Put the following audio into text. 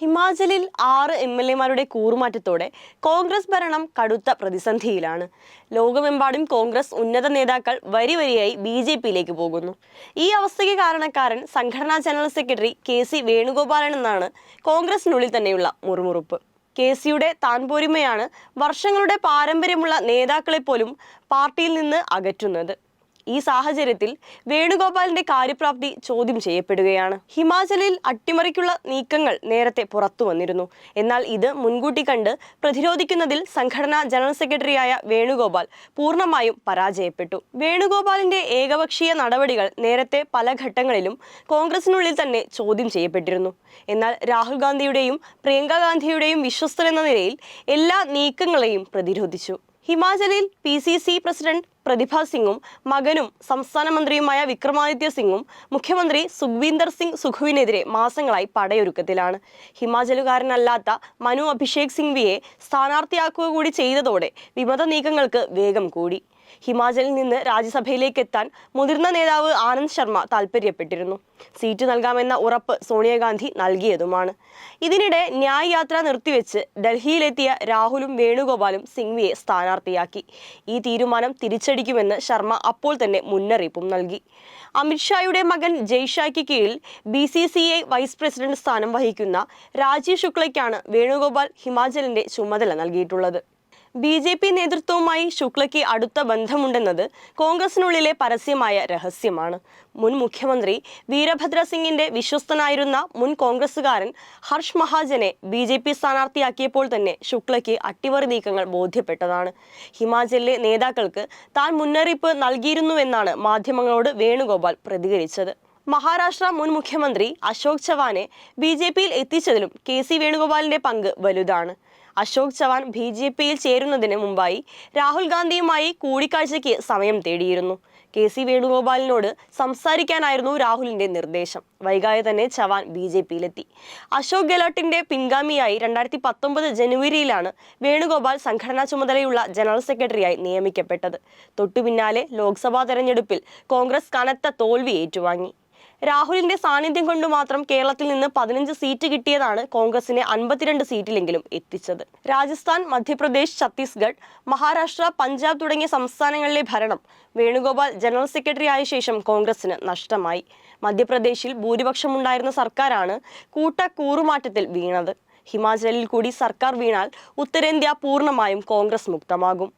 ഹിമാചലിൽ ആറ് M L എമാരുടെ കൂറുമാറ്റത്തോടെ കോൺഗ്രസ് ഭരണം കടുത്ത പ്രതിസന്ധിയിലാണ്. ലോകമെമ്പാടും കോൺഗ്രസ് ഉന്നത നേതാക്കൾ വരിവരിയായി ബി ജെ പിയിലേക്ക് പോകുന്നു. ഈ അവസ്ഥയ്ക്ക് കാരണക്കാരൻ സംഘടനാ general secretary K C Venugopalan എന്നാണ് കോൺഗ്രസിനുള്ളിൽ തന്നെയുള്ള മുറുമുറുപ്പ്. കെ സിയുടെ താൻപോരിമയാണ് വർഷങ്ങളുടെ പാരമ്പര്യമുള്ള നേതാക്കളെപ്പോലും പാർട്ടിയിൽ നിന്ന് അകറ്റുന്നത്. ഈ സാഹചര്യത്തിൽ വേണുഗോപാലിന്റെ കാര്യപ്രാപ്തി ചോദ്യം ചെയ്യപ്പെടുകയാണ്. ഹിമാചലിൽ അട്ടിമറിക്കുള്ള നീക്കങ്ങൾ നേരത്തെ പുറത്തു വന്നിരുന്നു. എന്നാൽ ഇത് മുൻകൂട്ടി കണ്ട് പ്രതിരോധിക്കുന്നതിൽ സംഘടനാ ജനറൽ സെക്രട്ടറിയായ വേണുഗോപാൽ പൂർണമായും പരാജയപ്പെട്ടു. വേണുഗോപാലിന്റെ ഏകപക്ഷീയ നടപടികൾ നേരത്തെ പല ഘട്ടങ്ങളിലും കോൺഗ്രസിനുള്ളിൽ തന്നെ ചോദ്യം ചെയ്യപ്പെട്ടിരുന്നു. എന്നാൽ രാഹുൽ ഗാന്ധിയുടെയും പ്രിയങ്ക ഗാന്ധിയുടെയും വിശ്വസ്തൻ എന്ന നിലയിൽ എല്ലാ നീക്കങ്ങളെയും പ്രതിരോധിച്ചു. ഹിമാചലിൽ P C C president Pratibha സിംഗും മകനും സംസ്ഥാന മന്ത്രിയുമായ വിക്രമാദിത്യ സിംഗും മുഖ്യമന്ത്രി സുഖ്വീന്ദർ സിംഗ് സുഖുവിനെതിരെ മാസങ്ങളായി പടയൊരുക്കത്തിലാണ്. ഹിമാചലുകാരനല്ലാത്ത മനു അഭിഷേക് സിംഗ്വിയെ സ്ഥാനാർത്ഥിയാക്കുക കൂടി ചെയ്തതോടെ വിമത നീക്കങ്ങൾക്ക് വേഗം കൂടി. ഹിമാചലിൽ നിന്ന് രാജ്യസഭയിലേക്ക് എത്താൻ മുതിർന്ന നേതാവ് ആനന്ദ് ശർമ്മ താൽപ്പര്യപ്പെട്ടിരുന്നു സീറ്റ് നൽകാമെന്ന ഉറപ്പ് സോണിയാഗാന്ധി നൽകിയതുമാണ്. ഇതിനിടെ ന്യായ് യാത്ര നിർത്തിവെച്ച് ഡൽഹിയിലെത്തിയ രാഹുലും വേണുഗോപാലും സിംഗ്വിയെ സ്ഥാനാർത്ഥിയാക്കി. ഈ തീരുമാനം തിരിച്ചടിക്കുമെന്ന് ശർമ്മ അപ്പോൾ തന്നെ മുന്നറിയിപ്പും നൽകി. അമിത്ഷായുടെ മകൻ ജയ്ഷായ്ക്ക് കീഴിൽ B C C I vice president സ്ഥാനം വഹിക്കുന്ന രാജീവ് ശുക്ലയ്ക്കാണ് വേണുഗോപാൽ ഹിമാചലിന്റെ ചുമതല നൽകിയിട്ടുള്ളത്. ബി ജെ പി നേതൃത്വവുമായി ശുക്ലയ്ക്ക് അടുത്ത ബന്ധമുണ്ടെന്നത് കോൺഗ്രസിനുള്ളിലെ പരസ്യമായ രഹസ്യമാണ്. മുൻ മുഖ്യമന്ത്രി വീരഭദ്ര സിംഗിന്റെ വിശ്വസ്തനായിരുന്ന മുൻ കോൺഗ്രസുകാരൻ ഹർഷ് മഹാജനെ ബി ജെ പി സ്ഥാനാർത്ഥിയാക്കിയപ്പോൾ തന്നെ ശുക്ലയ്ക്ക് അട്ടിമറി നീക്കങ്ങൾ ബോധ്യപ്പെട്ടതാണ്. ഹിമാചലിലെ നേതാക്കൾക്ക് താൻ മുന്നറിയിപ്പ് നൽകിയിരുന്നുവെന്നാണ് മാധ്യമങ്ങളോട് വേണുഗോപാൽ പ്രതികരിച്ചത്. മഹാരാഷ്ട്ര മുൻ മുഖ്യമന്ത്രി അശോക് ചവാനെ ബി ജെ പിയിൽ എത്തിച്ചതിലും കെ സി വേണുഗോപാലിന്റെ പങ്ക് വലുതാണ്. അശോക് ചവാൻ ബി ജെ പിയിൽ ചേരുന്നതിന് മുമ്പായി രാഹുൽ ഗാന്ധിയുമായി കൂടിക്കാഴ്ചയ്ക്ക് സമയം തേടിയിരുന്നു. കെ സി വേണുഗോപാലിനോട് സംസാരിക്കാനായിരുന്നു രാഹുലിന്റെ നിർദ്ദേശം. വൈകാതെ തന്നെ ചവാൻ ബി ജെ പിയിലെത്തി. അശോക് ഗെലോട്ടിന്റെ പിൻഗാമിയായി രണ്ടായിരത്തി പത്തൊമ്പത് ജനുവരിയിലാണ് വേണുഗോപാൽ സംഘടനാ ചുമതലയുള്ള ജനറൽ സെക്രട്ടറിയായി നിയമിക്കപ്പെട്ടത്. തൊട്ടു പിന്നാലെ ലോക്സഭാ തെരഞ്ഞെടുപ്പിൽ കോൺഗ്രസ് കനത്ത തോൽവി ഏറ്റുവാങ്ങി. രാഹുലിന്റെ സാന്നിധ്യം കൊണ്ട് മാത്രം കേരളത്തിൽ നിന്ന് പതിനഞ്ച് സീറ്റ് കിട്ടിയതാണ് കോൺഗ്രസിനെ അൻപത്തിരണ്ട് സീറ്റിലെങ്കിലും എത്തിച്ചത്. രാജസ്ഥാൻ മധ്യപ്രദേശ് ഛത്തീസ്ഗഡ് മഹാരാഷ്ട്ര പഞ്ചാബ് തുടങ്ങിയ സംസ്ഥാനങ്ങളിലെ ഭരണം വേണുഗോപാൽ ജനറൽ സെക്രട്ടറി ആയ ശേഷം കോൺഗ്രസിന് നഷ്ടമായി. മധ്യപ്രദേശിൽ ഭൂരിപക്ഷമുണ്ടായിരുന്ന സർക്കാരാണ് കൂട്ട കൂറുമാറ്റത്തിൽ വീണത്. ഹിമാചലിൽ കൂടി സർക്കാർ വീണാൽ ഉത്തരേന്ത്യ പൂർണമായും കോൺഗ്രസ് മുക്തമാകും.